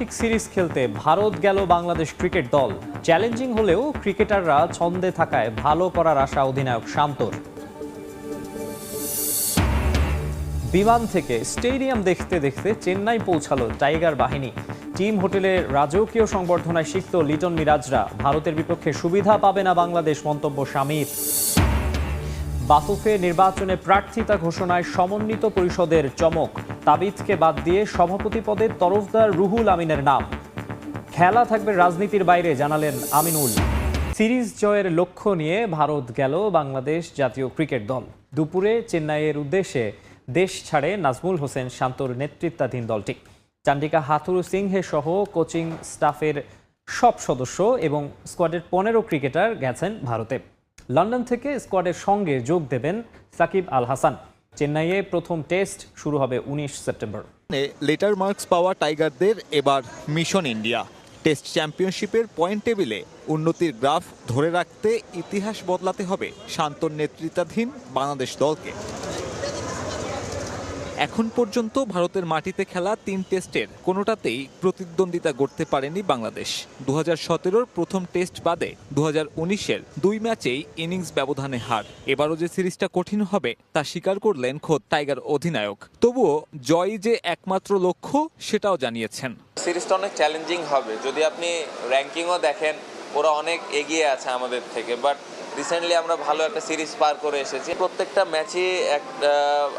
ত্রিপাক্ষিক series খেলতে ভারত গেল Bangladesh cricket দল। চ্যালেঞ্জিং হলেও ক্রিকেটাররা ছন্দে থাকায় ভালো করার আশা অধিনায়ক শান্তর। বিমান থেকে স্টেডিয়াম দেখতে দেখতে চেন্নাই পৌঁছালো টাইগার বাহিনী। টিম হোটেলের রাজকীয় সংবর্ধনায় সিক্ত লিটন মিরাজরা। ভারতের বিপক্ষে সুবিধা পাবে না বাংলাদেশ, মন্তব্য স্বামীর বাফুফে নির্বাচনে প্রার্থিতা ঘোষণায় সমন্বিত পরিষদের চমক। তাবিদকে বাদ দিয়ে সভাপতি পদে তরফদার রুহুল আমিনের নাম। খেলা থাকবে রাজনীতির বাইরে, জানালেন আমিনুল। সিরিজ জয়ের লক্ষ্য নিয়ে ভারত গেল বাংলাদেশ জাতীয় ক্রিকেট দল। দুপুরে চেন্নাইয়ের উদ্দেশ্যে দেশ ছাড়ে নাজমুল হোসেন শান্তর নেতৃত্বাধীন দলটি। চান্ডিকা হাথুরু সিংহে সহ কোচিং স্টাফের সব সদস্য এবং স্কোয়াডের পনেরো ক্রিকেটার গেছেন ভারতে। লন্ডন থেকে স্কোয়াডের সঙ্গে যোগ দেবেন সাকিব আল হাসান। চেন্নাইয়ে প্রথম টেস্ট শুরু হবে উনিশ সেপ্টেম্বর। লেটার মার্কস পাওয়া টাইগারদের এবার মিশন ইন্ডিয়া। টেস্ট চ্যাম্পিয়নশিপের পয়েন্ট টেবিলে উন্নতির গ্রাফ ধরে রাখতে ইতিহাস বদলাতে হবে শান্ত নেতৃত্বাধীন বাংলাদেশ দলকে। এখন পর্যন্ত ভারতের মাটিতে খেলা তিন টেস্টের, কোনোটাতেই প্রতিদ্বন্দ্বিতা করতে পারেনি বাংলাদেশ। দু হাজার প্রথম টেস্ট বাদে দু হাজার দুই ম্যাচেই ইনিংস ব্যবধানে হার। এবারও যে সিরিজটা কঠিন হবে, তা স্বীকার করলেন খোদ টাইগার অধিনায়ক। তবুও জয় যে একমাত্র লক্ষ্য, সেটাও জানিয়েছেন। সিরিজটা অনেক চ্যালেঞ্জিং হবে। যদি আপনি র্যাঙ্কিংও দেখেন, ওরা অনেক এগিয়ে আছে আমাদের থেকে বাট রিসেন্টলি আমরা ভালো একটা সিরিজ পার করে এসেছি। প্রত্যেকটা ম্যাচই একটা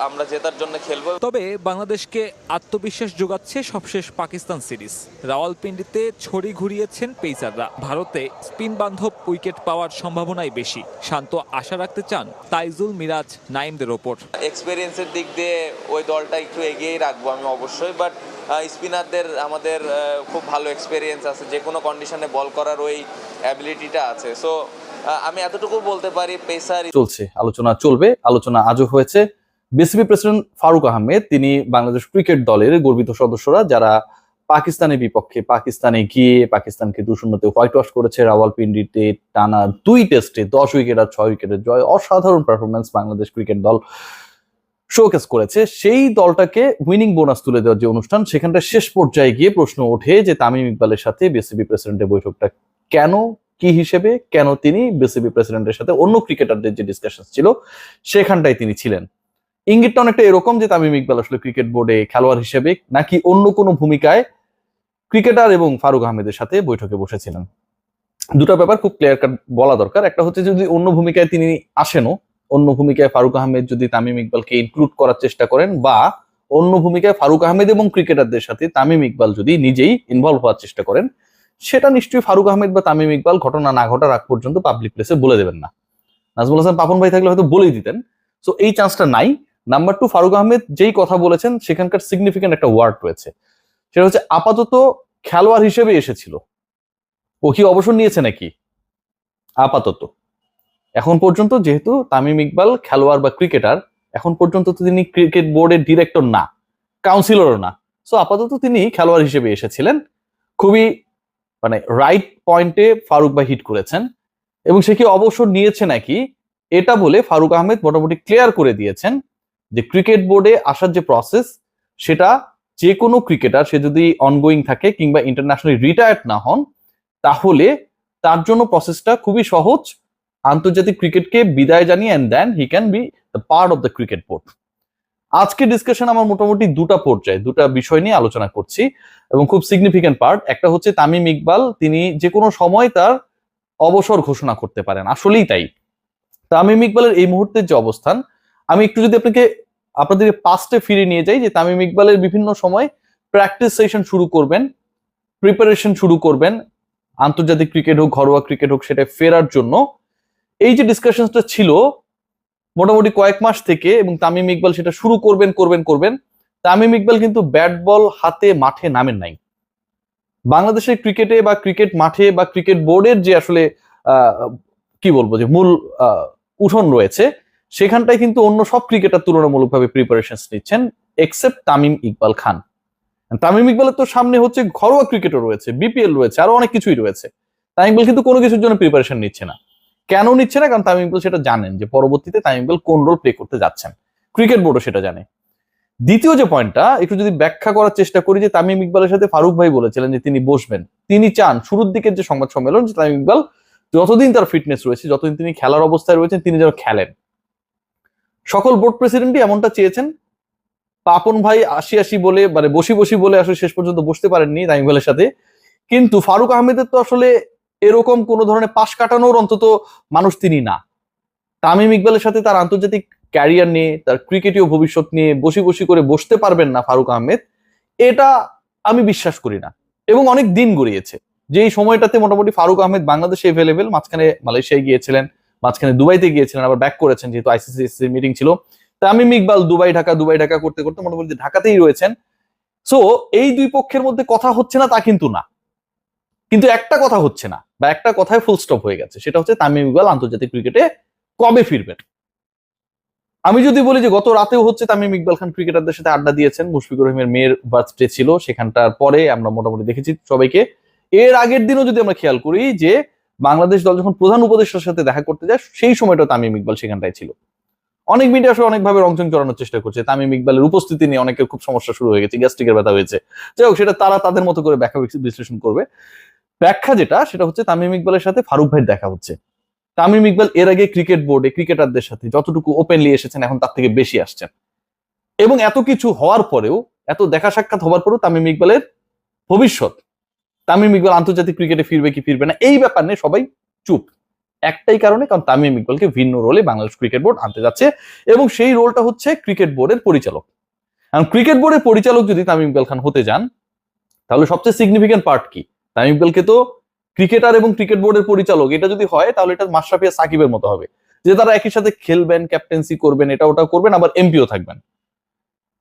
আমরা জেতার জন্য খেলব। তবে বাংলাদেশকে আত্মবিশ্বাস যোগাচ্ছে সবশেষ পাকিস্তান সিরিজ। রাওয়ালপিন্ডিতে ছড়ি ঘুরিয়েছেন পেসাররা। ভারতে স্পিন বান্ধব উইকেট পাওয়ার সম্ভাবনাই বেশি। শান্ত আশা রাখতে চান তাইজুল মিরাজ নাইমদের ওপর। এক্সপিরিয়েন্সের দিক দিয়ে ওই দলটা একটু এগিয়েই রাখব আমি অবশ্যই বাট স্পিনারদের আমাদের খুব ভালো এক্সপিরিয়েন্স আছে। যে কোনো কন্ডিশনে বল করার ওই অ্যাবিলিটিটা আছে। সো আমি এতটুকু বলতে পারি, পেসার চলছে, আলোচনা চলবে, আলোচনা আজও হয়েছে। বিসিবি প্রেসিডেন্ট ফারুক আহমেদ, তিনি বাংলাদেশ ক্রিকেট দলের গর্বিত সদস্যরা, যারা পাকিস্তানের বিপক্ষে পাকিস্তানে গিয়ে পাকিস্তানকে দু শূন্যতে হোয়াইট ওয়াশ করেছে, রাওয়ালপিন্ডিতে টানা দুই টেস্টে দশ উইকেট আর ছয় উইকেটের জয়, অসাধারণ পারফরমেন্স বাংলাদেশ ক্রিকেট দল শোকেস করেছে। সেই দলটাকে উইনিং বোনাস তুলে দেওয়ার যে অনুষ্ঠান সেখানটা শেষ পর্যায়ে গিয়ে প্রশ্ন ওঠে যে, তামিম ইকবালের সাথে বিসিবি প্রেসিডেন্টের বৈঠকটা কেন কি হিসেবে, কেন তিনি বিসিবি প্রেসিডেন্টের সাথে অন্য ক্রিকেটারদের যে ডিসকাশন ছিল, সেখানটায় তিনি ছিলেন। ইঙ্গিতটা অনেকটা এরকম যে তামিম ইকবাল আসলে ক্রিকেট বোর্ডে খেলোয়াড় হিসেবে নাকি অন্য কোনো ভূমিকায় ক্রিকেটার এবং ফারুক আহমেদের সাথে বৈঠকে বসেছিলেন। দুটো ব্যাপার খুব ক্লিয়ার কাট বলা দরকার। একটা হচ্ছে যদি অন্য ভূমিকায় তিনি আসেনও, অন্য ভূমিকায় ফারুক আহমেদ যদি তামিম ইকবালকে ইনক্লুড করার চেষ্টা করেন বা অন্য ভূমিকায় ফারুক আহমেদ এবং ক্রিকেটারদের সাথে তামিম ইকবাল যদি নিজেই ইনভলভ হওয়ার চেষ্টা করেন সেটা নিশ্চয়ই ফারুক আহমেদ বা তামিম ইকবাল ঘটনা না ঘটার আগ পর্যন্ত পাবলিক প্লেসে বলে দেবেন না। নাজমুল হাসান পাপন ভাই থাকলে হয়তো বলেই দিতেন। সো এই চান্সটা নাই। নাম্বার টু ফারুক আহমেদ যেই কথা বলেছেন, সেখানকার সিগনিফিকেন্ট একটা ওয়ার্ড রয়েছে। সেটা হচ্ছে আপাতত খেলোয়াড় হিসেবে এসেছিল। ও কি অবসর নিয়েছে নাকি? আপাতত। এখন পর্যন্ত যেহেতু তামিম ইকবাল খেলোয়াড় বা ক্রিকেটার এখন পর্যন্ত তো তিনি ক্রিকেট বোর্ডের ডিরেক্টর না কাউন্সিলরও না। সো আপাতত তিনি খেলোয়াড় হিসেবে এসেছিলেন। খুবই মানে রাইট পয়েন্টে ফারুক ভাই হিট করেছেন এবং সে কি অবসর নিয়েছে নাকি? এটা বলে ফারুক আহমেদ মোটামুটি ক্লিয়ার করে দিয়েছেন যে ক্রিকেট বোর্ডে আসার যে প্রসেস সেটা যে কোনো ক্রিকেটার সে যদি অনগোয়িং থাকে কিংবা ইন্টারন্যাশনালি রিটায়ার্ড না হন, তাহলে তার জন্য প্রসেসটা খুবই সহজ। আন্তর্জাতিক ক্রিকেটকে বিদায় জানিয়ে and then he can be the part of the cricket board আজকে ডিসকাশন আমার মোটামুটি দুটা পর্যায়ে, দুটা বিষয় নিয়ে আলোচনা করছি এবং খুব সিগনিফিকেন্ট পার্ট একটা হচ্ছে তামিম ইকবাল, তিনি যে কোনো সময় তার অবসর ঘোষণা করতে পারেন, আসলেই তাই। তামিম ইকবালের এই মুহূর্তের যে অবস্থান, আমি একটু যদি আপনাকে, আপনাদের পাস্টে ফিরে নিয়ে যাই যে তামিম ইকবালের বিভিন্ন সময় প্র্যাকটিস সেশন শুরু করবেন প্রিপারেশন শুরু করবেন, আন্তর্জাতিক ক্রিকেট হোক, ঘরোয়া ক্রিকেট হোক, সেটা ফেরার জন্য। এই যে ডিসকাশনটা ছিল মোটামুটি কয়েক মাস থেকে এবং তামিম ইকবাল সেটা শুরু করবেন করবেন করবেন। তামিম ইকবাল কিন্তু ব্যাট বল হাতে মাঠে নামেন নাই। বাংলাদেশের ক্রিকেটে বা ক্রিকেট মাঠে বা ক্রিকেট বোর্ডের যে আসলে কি বলব যে মূল উঠোন রয়েছে, সেখানটায় কিন্তু অন্য সব ক্রিকেটার তুলনামূলকভাবে প্রিপারেশন নিচ্ছেন এক্সেপ্ট তামিম ইকবাল খান। তামিম ইকবালের তো সামনে হচ্ছে ঘরোয়া ক্রিকেটও রয়েছে বিপিএল রয়েছে, আরও অনেক কিছুই রয়েছে। তামিম ইকবাল কিন্তু কোনো কিছুর জন্য প্রিপারেশন নিচ্ছে না। কেন নিচ্ছে না? কারণ তামিম ইকবাল সেটা জানেন যে পরবর্তীতে তামিম ইকবাল কোন রোল প্লে করতে যাচ্ছেন। ক্রিকেট বোর্ডও সেটা জানে। দ্বিতীয় যে পয়েন্টটা একটু যদি ব্যাখ্যা করার চেষ্টা করি যে তামিম ইকবালের সাথে ফারুক ভাই বলেছিলেন যে তিনি বসবেন, তিনি চান শুরুর দিকের যে সংবাদ সম্মেলন, যে তামিম ইকবাল যতদিন তার ফিটনেস রয়েছে, যতদিন তিনি খেলার অবস্থায় রয়েছেন, তিনি যেন খেলেন। সকল বোর্ড প্রেসিডেন্টই এমনটা চেয়েছেন, পাপন ভাই আশি আশি বলে মানে বসি বসি বলে আসলে শেষ পর্যন্ত বসতে পারেননি তামিম ইকবালের সাথে। কিন্তু ফারুক আহমেদের তো আসলে এরকম কোন ধরনের পাশ কাটানোর অন্তত মানুষ তিনি না। তামিম ইকবালের সাথে তার আন্তর্জাতিক ক্যারিয়ার নিয়ে, তার ক্রিকেটীয় ভবিষ্যৎ নিয়ে বসি বসি করে বসতে পারবেন না ফারুক আহমেদ, এটা আমি বিশ্বাস করি না। এবং অনেক দিন গড়িয়েছে। যে সময়টাতে মোটামুটি ফারুক আহমেদ বাংলাদেশে এভেলেবেল মাঝখানে মালয়েশিয়ায় গিয়েছিলেন, মাঝখানে দুবাইতে গিয়েছিলেন, আবার ব্যাক করেছেন যেহেতু আইসিসি মিটিং ছিল। তামিম ইকবাল দুবাই, ঢাকা দুবাই, ঢাকা করতে করতে মোটামুটি ঢাকাতেই রয়েছেন। সো এই দুই পক্ষের মধ্যে কথা হচ্ছে না তা কিন্তু না। কিন্তু একটা কথা হচ্ছে না। বা একটা কথায় ফুল স্টপ হয়ে গেছে, সেটা হচ্ছে তামিম ইকবাল আন্তর্জাতিক ক্রিকেটে কবে ফিরবেন? আমি যদি বলি যে গত রাতেও হচ্ছে তামিম ইকবাল খান ক্রিকেটারদের সাথে আড্ডা দিয়েছেন, মুশফিকুর রহিমের মেয়ের বার্থডে ছিল, সেখানটার পরে আমরা মোটামুটি দেখেছি সবাইকে। এর আগের দিনও যদি আমরা খেয়াল করি যে বাংলাদেশ দল যখন প্রধান উপদেষ্টার সাথে দেখা করতে যায়, সেই সময়টা তামিম ইকবাল সেখানটায় ছিল। অনেক মিডিয়া আসলে অনেকভাবে রংচং চড়ানোর চেষ্টা করছে, তামিম ইকবালের উপস্থিতি নিয়ে অনেকের খুব সমস্যা শুরু হয়ে গেছে গ্যাস্ট্রিকের ব্যথা হয়েছে। যাই হোক, সেটা তারা তাদের মতো করে ব্যাখ্যা বিশ্লেষণ করবে। ব্যাখ্যা যেটা, সেটা হচ্ছে তামিম ইকবালের সাথে ফারুক ভাইয়ের দেখা হচ্ছে। তামিম ইকবাল এর আগে ক্রিকেট বোর্ডে, ক্রিকেটারদের সাথে যতটুকু ওপেনলি এসেছেন, এখন তার থেকে বেশি আসছেন। এবং এত কিছু হওয়ার পরেও, এত দেখা সাক্ষাৎ হওয়ার পরেও তামিম ইকবালের ভবিষ্যৎ, তামিম ইকবাল আন্তর্জাতিক ক্রিকেটে ফিরবে কি ফিরবে না, এই ব্যাপার নিয়ে সবাই চুপ। একটাই কারণে, কারণ তামিম ইকবালকে ভিন্ন রোলে বাংলাদেশ ক্রিকেট বোর্ড আনতে যাচ্ছে, এবং সেই রোলটা হচ্ছে ক্রিকেট বোর্ডের পরিচালক। কারণ ক্রিকেট বোর্ডের পরিচালক যদি তামিম ইকবাল খান হতে যান, তাহলে সবচেয়ে সিগনিফিকেন্ট পার্ট কি? তামিম ইকবালকে তো ক্রিকেটার এবং ক্রিকেট বোর্ডের পরিচালক। এটা যদি হয়, তাহলে এটা মাশরাফিয়া সাকিবের মতো হবে। যে তারা একই সাথে খেলবেন ক্যাপ্টেন্সি করবেন, এটা ওটা করবেন, আবার এমপিও থাকবেন।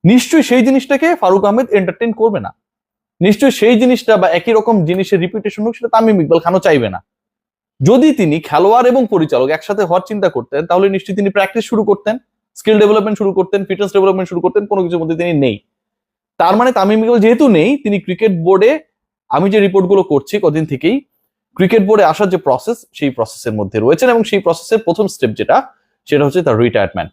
নিশ্চয়ই সেই জিনিসটাকে ফারুক আহমেদ এন্টারটেইন করবে না। নিশ্চয়ই সেই জিনিসটা বা একই রকম জিনিসের রিপিটেশন হোক, সেটা তামিম ইকবাল খানও চাইবে না। যদি তিনি খেলোয়াড় এবং পরিচালক একসাথে হওয়ার চিন্তা করতেন, তাহলে নিশ্চয়ই তিনি প্র্যাকটিস শুরু করতেন স্কিল ডেভেলপমেন্ট শুরু করতেন ফিটনেস ডেভেলপমেন্ট শুরু করতেন, কোনো কিছুর মধ্যে তিনি নেই। তার মানে তামিম ইকবাল যেহেতু নেই, তিনি ক্রিকেট বোর্ডে আমি যে রিপোর্টগুলো করছি কদিন থেকেই, ক্রিকেট বোর্ডে আসার যে প্রসেস সেই প্রসেসের মধ্যে রয়েছেন এবং সেই প্রসেসের প্রথম স্টেপ যেটা, সেটা হচ্ছে তার রিটায়ারমেন্ট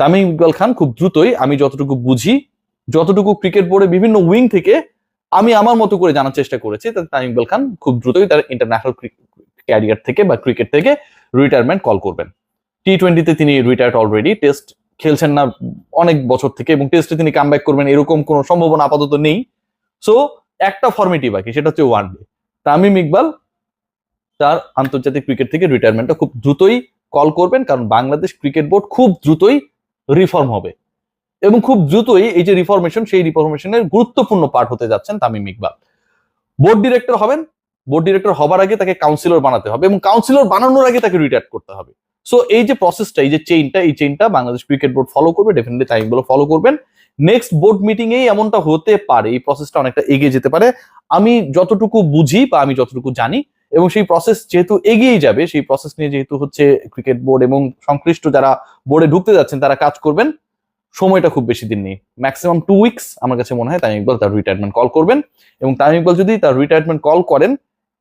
তামিম ইকবাল খান খুব দ্রুতই, আমি যতটুকু বুঝি, যতটুকু ক্রিকেট বোর্ডে বিভিন্ন উইং থেকে আমি আমার মতো করে জানার চেষ্টা করেছি তামিম ইকবাল খান খুব দ্রুতই তার ইন্টারন্যাশনাল ক্যারিয়ার থেকে বা ক্রিকেট থেকে রিটায়ারমেন্ট কল করবেন। টি টোয়েন্টিতে তিনি রিটায়ার্ড অলরেডি টেস্ট খেলছেন না অনেক বছর থেকে এবং টেস্টে তিনি কাম করবেন, এরকম কোনো সম্ভাবনা আপাতত নেই। সো একটা ফর্মেটি বাকি, সেটা হচ্ছে ওয়ান ডে তামিম ইকবাল তার আন্তর্জাতিক ক্রিকেট থেকে রিটায়ারমেন্টটা খুব দ্রুতই কল করবেন, কারণ বাংলাদেশ ক্রিকেট বোর্ড খুব দ্রুতই রিফর্ম হবে। এবং খুব দ্রুতই এই যে রিফরমেশন সেই রিফরমেশনের গুরুত্বপূর্ণ পার্ট হতে যাচ্ছেন তামিম ইকবাল। বোর্ড ডিরেক্টর হবেন বোর্ড ডিরেক্টর হবার আগে তাকে কাউন্সিলর বানাতে হবে এবং কাউন্সিলর বানানোর আগে তাকে রিটায়ার করতে হবে। সো এই যে প্রসেসটা এই যে চেইনটা এই চেইনটা বাংলাদেশ ক্রিকেট বোর্ড ফলো করবে ডেফিনেটলি তামিম ফলো করবেন। নেক্সট বোর্ড মিটিং এই এমনটা হতে পারে, এই প্রসেসটা অনেকটা এগিয়ে যেতে পারে। আমি যতটুকু বুঝি বা আমি যতটুকু জানি, এবং সেই প্রসেস যেহেতু এগিয়েই যাবে, সেই প্রসেস নিয়ে যেহেতু হচ্ছে ক্রিকেট বোর্ড এবং সংশ্লিষ্ট যারা বোর্ডে ঢুকতে যাচ্ছেন, তারা কাজ করবেন, সময়টা খুব বেশি দিন নেই। ম্যাক্সিমাম টু উইকস আমার কাছে মনে হয় তামিম ইকবাল তার রিটায়ারমেন্ট কল করবেন, এবং তামিম ইকবাল যদি তার রিটায়ারমেন্ট কল করেন,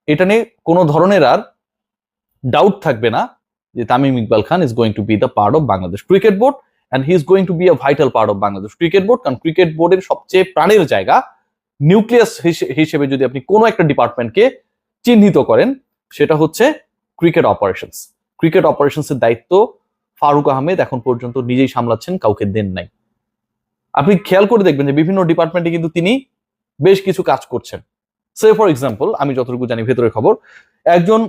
এটা নিয়ে কোনো ধরনের আর ডাউট থাকবে না যে Tamim Iqbal Khan is going to be the part of Bangladesh cricket board and he is going to be a vital part of Bangladesh cricket board কারণ ক্রিকেট বোর্ডের সবচেয়ে প্রাণের জায়গা নিউক্লিয়াস হিসেবে যদি আপনি কোনো একটা ডিপার্টমেন্টকে চিহ্নিত করেন, সেটা হচ্ছে ক্রিকেট অপারেশনস ক্রিকেট অপারেশনস এর দায়িত্ব ফারুক আহমেদ এখন পর্যন্ত নিজেই সামলাচ্ছেন, কাউকে দেন নাই। আপনি খেয়াল করে দেখবেন যে বিভিন্ন ডিপার্টমেন্টে কিন্তু তিনি বেশ কিছু কাজ করছেন। সে ফর এক্সাম্পল আমি যতটুকু জানি ভেতরের খবর, একজন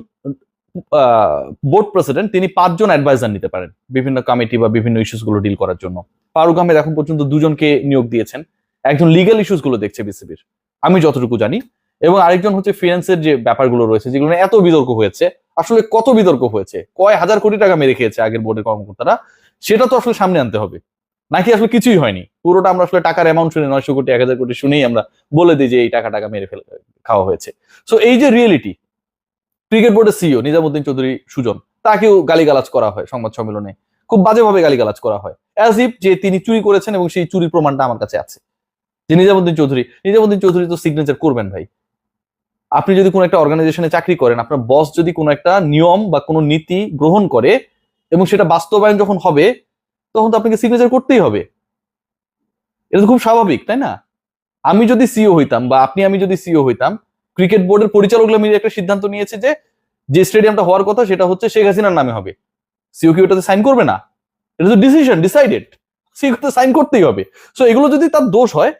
বোর্ড প্রেসিডেন্ট তিনি পাঁচজন অ্যাডভাইজার নিতে পারেন বিভিন্ন কমিটি বা বিভিন্ন ইস্যুসগুলো ডিল করার জন্য। ফারুক আহমেদ এখন পর্যন্ত দুজনকে নিয়োগ দিয়েছেন। একজন লিগাল ইস্যুসগুলো দেখছে বিসিবির আমি যতটুকু জানি। এবং আরেকজন হচ্ছে ফিনান্সের যে ব্যাপারগুলো রয়েছে, যেগুলো এত বিতর্ক হয়েছে, আসলে কত বিতর্ক হয়েছে, কয় হাজার কোটি টাকা মেরে খেয়েছে আগের বোর্ডের কর্মকর্তারা, সেটা তো আসলে সামনে আনতে হবে। নাকি আসলে কিছুই হয়নি। পুরোটা আমরা আসলে টাকার অ্যামাউন্ট শুনে, নয়শো কোটি, এক হাজার কোটি শুনেই আমরা বলে দিই যে এই টাকা টাকা মেরে ফেলে, খাওয়া হয়েছে। সো এই যে রিয়েলিটি ক্রিকেট বোর্ডের সিইও নিজামুদ্দিন চৌধুরী সুজন, তাকেও গালিগালাজ করা হয় সংবাদ সম্মেলনে। খুব বাজেভাবে গালিগালাজ করা হয় অ্যাজ ইফ যে তিনি চুরি করেছেন এবং সেই চুরির প্রমাণটা আমার কাছে আছে। যে নিজামুদ্দিন চৌধুরী নিজামুদ্দিন চৌধুরী তো সিগনেচার করবেন ভাই। আপনি যদি কোনো একটা অর্গানাইজেশনে চাকরি করেন, আপনার বস যদি কোনো একটা নিয়ম বা কোনো নীতি গ্রহণ করে এবং সেটা বাস্তবায়ন যখন হবে, তখন তো আপনাকে সিগনেচার করতেই হবে। এটা তো খুব স্বাভাবিক, তাই না? আমি যদি সিও হইতাম বা আপনি আমি যদি সিও হইতাম ক্রিকেট বোর্ডের পরিচালকরা মিলে একটা সিদ্ধান্ত নিয়েছে যে যে স্টেডিয়ামটা হওয়ার কথা সেটা হচ্ছে শেখ হাসিনার নামে হবে। সিও কি ওটাতে সাইন করবে না? এটা তো ডিসিশন ডিসাইডেড সিও সাইন করতেই হবে। সো এগুলো যদি তার দোষ হয়,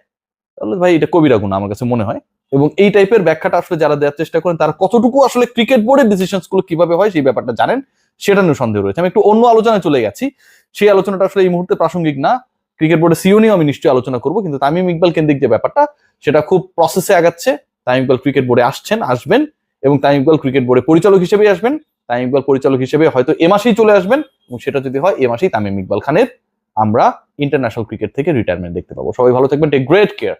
তাহলে ভাই এটা কবিরা গুণ আমার কাছে মনে হয়। এবং এই টাইপের ব্যাখ্যাটা আসলে যারা দেওয়ার চেষ্টা করেন, তারা কতটুকু আসলে ক্রিকেট বোর্ডের ডিসিশনগুলো কীভাবে হয় সেই ব্যাপারটা জানেন, সেটা নিয়ে সন্দেহ রয়েছে। আমি একটু অন্য আলোচনায় চলে গেছি। সেই আলোচনাটা আসলে এই মুহূর্তে প্রাসঙ্গিক না। ক্রিকেট বোর্ডের সিও নিয়েও আমি নিশ্চয়ই আলোচনা করব, কিন্তু তামিম ইকবাল কেন্দ্রিক যে ব্যাপারটা, সেটা খুব প্রসেসে আগাচ্ছে। তামিম ইকবাল ক্রিকেট বোর্ডে আসছেন, আসবেন এবং তামিম ইকবাল ক্রিকেট বোর্ডে পরিচালক হিসেবে আসবেন। তামিম ইকবাল পরিচালক হিসেবে হয়তো এ মাসেই চলে আসবেন এবং সেটা যদি হয়, এ মাসেই তামিম ইকবাল খানের আমরা ইন্টারন্যাশনাল ক্রিকেট থেকে রিটায়ারমেন্ট দেখতে পাবো। সবাই ভালো থাকবেন টেক গ্রেট কেয়ার